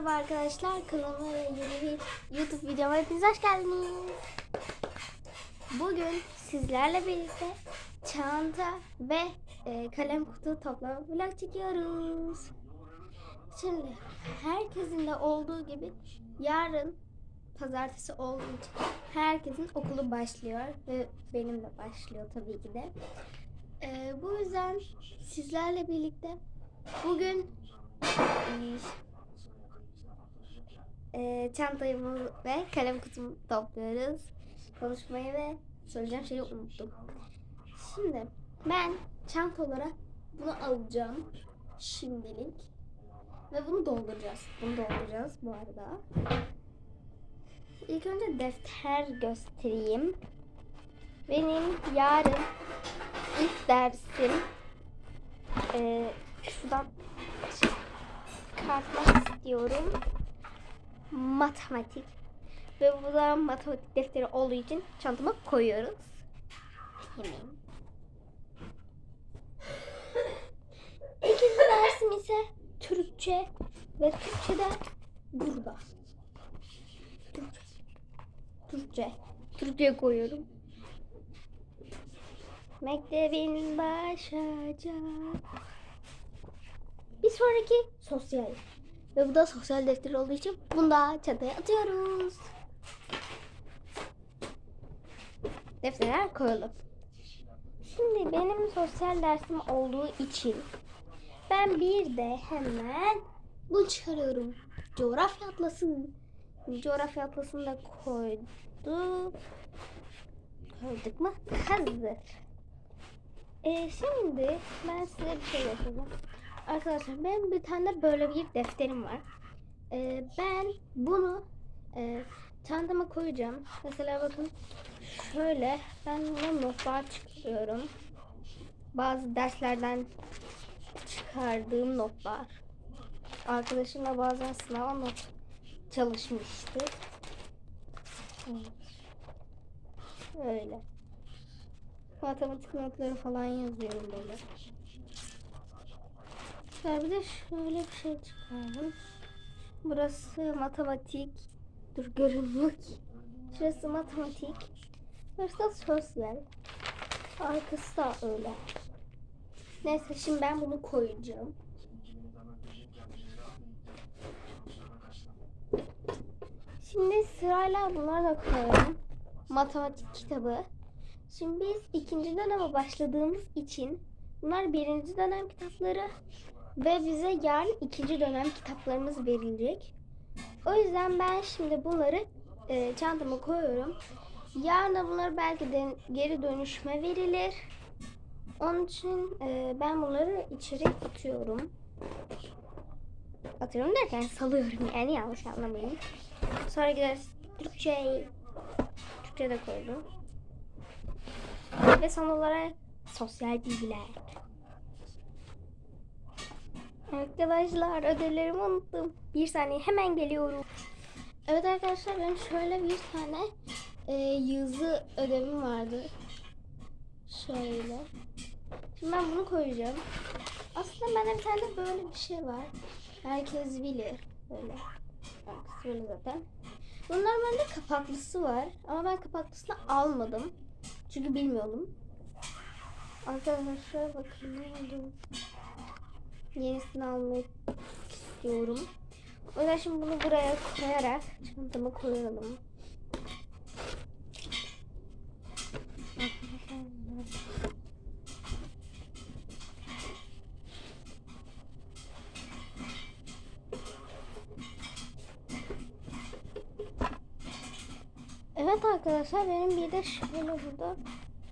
merhaba arkadaşlar. Kanalıma yeni bir YouTube videoma hepiniz hoş geldiniz. Bugün sizlerle birlikte çanta ve e, kalem kutu toplama vlog çekiyoruz. Şimdi herkesin de olduğu gibi yarın pazartesi olduğu için herkesin okulu başlıyor ve benim de başlıyor tabii ki de. E, bu yüzden sizlerle birlikte bugün e, çantayımı ve kalem kutumu topluyoruz. Konuşmayı ve söyleyeceğim şeyi unuttum. Şimdi ben çanta olarak bunu alacağım şimdilik. Ve bunu dolduracağız. Bunu dolduracağız bu arada. İlk önce defter göstereyim. Benim yarın ilk dersim e, şuradan çıkartmak istiyorum. Matematik. Ve bu da matematik defteri olduğu için çantama koyuyoruz. Hemen. İkinci dersim ise Türkçe ve Türkçe de burada. Türkçe. Türkçe. Türkçe koyuyorum. Mektebin başacak. Bir sonraki sosyal. Ve bu da sosyal defter olduğu için bunu da çantaya atıyoruz. Defterler koyalım. Şimdi benim sosyal dersim olduğu için ben bir de hemen bunu çıkarıyorum. Coğrafya atlası. Coğrafya atlasını da koyduk. Koyduk mu? Hazır. Ee, şimdi ben size bir şey yapacağım. Arkadaşlar benim bir tane böyle bir defterim var. Ee, ben bunu e, çantama koyacağım. Mesela bakın şöyle ben buna notlar çıkarıyorum. Bazı derslerden çıkardığım notlar. Arkadaşımla bazen sınava not çalışmıştık. Öyle. Matematik notları falan yazıyorum böyle. Şöyle bir de şöyle bir şey çıkardım. Burası matematik. Dur görünmüyor ki. Şurası matematik. Burası da sosyal. Arkası da öyle. Neyse şimdi ben bunu koyacağım. Şimdi sırayla bunları da koyalım. Matematik kitabı. Şimdi biz ikinci döneme başladığımız için bunlar birinci dönem kitapları ve bize yarın ikinci dönem kitaplarımız verilecek. O yüzden ben şimdi bunları e, çantama koyuyorum. Yarın da bunlar belki de geri dönüşme verilir. Onun için e, ben bunları içeri atıyorum. Atıyorum derken salıyorum yani yanlış anlamayın. Sonra gideriz Türkçe. Türkçe de koydum. Ve son olarak sosyal bilgiler. Arkadaşlar ödevlerimi unuttum. Bir saniye hemen geliyorum. Evet arkadaşlar benim şöyle bir tane e, yazı ödevim vardı. Şöyle. Şimdi ben bunu koyacağım. Aslında bende bir tane böyle bir şey var. Herkes bilir. Böyle. Arkası böyle zaten. Bunlar bende kapaklısı var. Ama ben kapaklısını almadım. Çünkü bilmiyordum. Arkadaşlar bakın ne oldu. Yenisini almak istiyorum. O yüzden şimdi bunu buraya koyarak çantama koyalım. Evet arkadaşlar benim bir de şöyle burada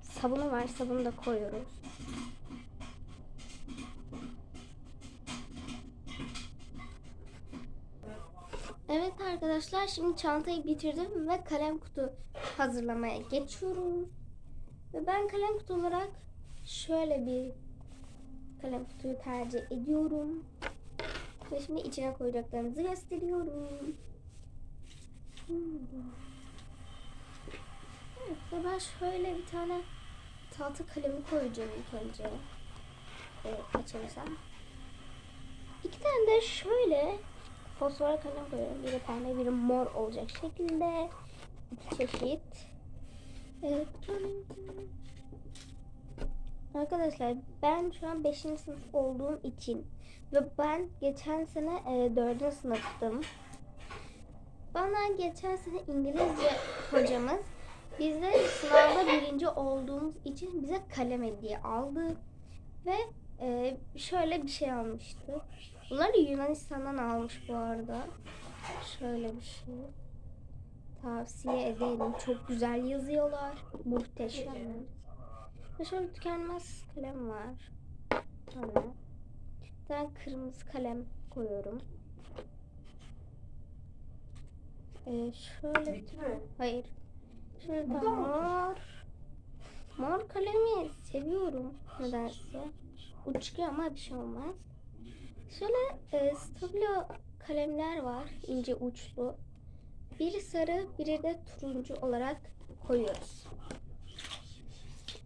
sabunu var. Sabunu da koyuyoruz. Evet arkadaşlar şimdi çantayı bitirdim ve kalem kutu hazırlamaya geçiyorum. Ve ben kalem kutu olarak şöyle bir kalem kutuyu tercih ediyorum. Ve şimdi içine koyacaklarımızı gösteriyorum. Evet ve ben şöyle bir tane tahta kalemi koyacağım ilk önce. Evet açarsam. İki tane de şöyle fosfor kalem koyuyorum. Biri pembe, biri mor olacak şekilde. İki çeşit. Evet. Arkadaşlar ben şu an 5. sınıf olduğum için ve ben geçen sene e, 4. sınıftım. Bana geçen sene İngilizce hocamız bize sınavda birinci olduğumuz için bize kalem hediye aldı. Ve e, şöyle bir şey almıştı. Bunları Yunanistan'dan almış bu arada. Şöyle bir şey. Tavsiye ederim. Çok güzel yazıyorlar. Muhteşem. Ve şöyle tükenmez kalem var. Bir tane kırmızı kalem koyuyorum. Ee, şöyle Bitti mi? Hayır. Şöyle da mor. Mor kalemi seviyorum nedense. Uçuyor ama bir şey olmaz. Şöyle e, stabilo kalemler var. ince uçlu. Biri sarı, biri de turuncu olarak koyuyoruz.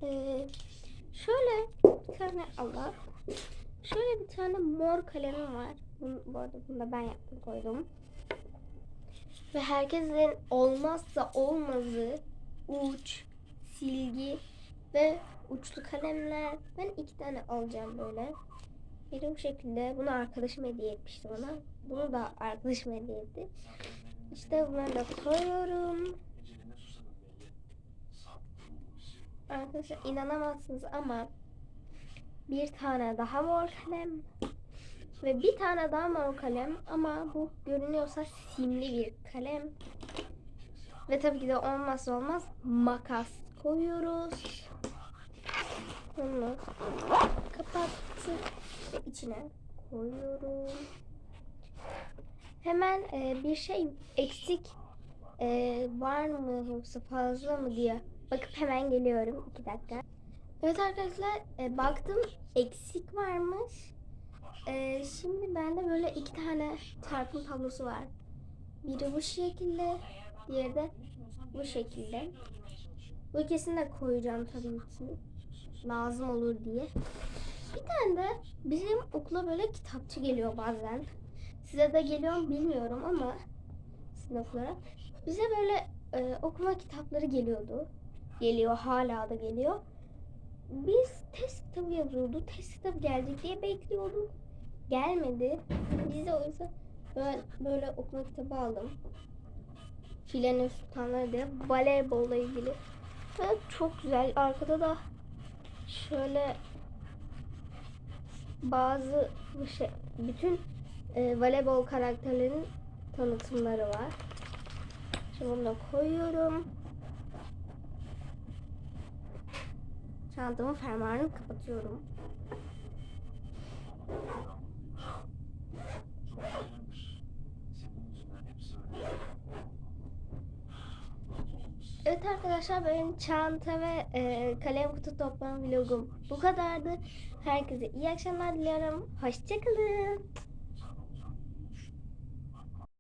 Ee, şöyle bir tane Allah. Şöyle bir tane mor kalemim var. Bunu, bu arada bunu da ben yaptım koydum. Ve herkesin olmazsa olmazı uç, silgi ve uçlu kalemler. Ben iki tane alacağım böyle. Biri bu şekilde. Bunu arkadaşım hediye etmişti bana. Bunu da arkadaşım hediye etti. İşte bunları da koyuyorum. Arkadaşlar inanamazsınız ama bir tane daha mor kalem ve bir tane daha mor kalem ama bu görünüyorsa simli bir kalem. Ve tabii ki de olmazsa olmaz makas koyuyoruz. Bunu içine koyuyorum. Hemen e, bir şey eksik e, var mı yoksa fazla mı diye bakıp hemen geliyorum. iki dakika. Evet arkadaşlar e, baktım eksik varmış. E, şimdi bende böyle iki tane çarpım tablosu var. Biri bu şekilde, diğeri de bu şekilde. Bu ikisini de koyacağım tabii ki. Lazım olur diye. Bir tane de bizim okula böyle kitapçı geliyor bazen. Size de geliyor mu bilmiyorum ama sınıflara. Bize böyle e, okuma kitapları geliyordu. Geliyor hala da geliyor. Biz test kitabı yazıyordu. Test kitabı gelecek diye bekliyorduk. Gelmedi. Biz de o böyle, böyle okuma kitabı aldım. Filenin Sultanları diye voleybolla ilgili. Evet, çok güzel. Arkada da şöyle bazı şey, bütün e, voleybol karakterlerinin tanıtımları var. Şimdi bunu da koyuyorum. Çantamın fermuarını kapatıyorum. Evet arkadaşlar benim çanta ve e, kalem kutu toplama vlogum bu kadardı. Herkese iyi akşamlar diliyorum. Hoşçakalın.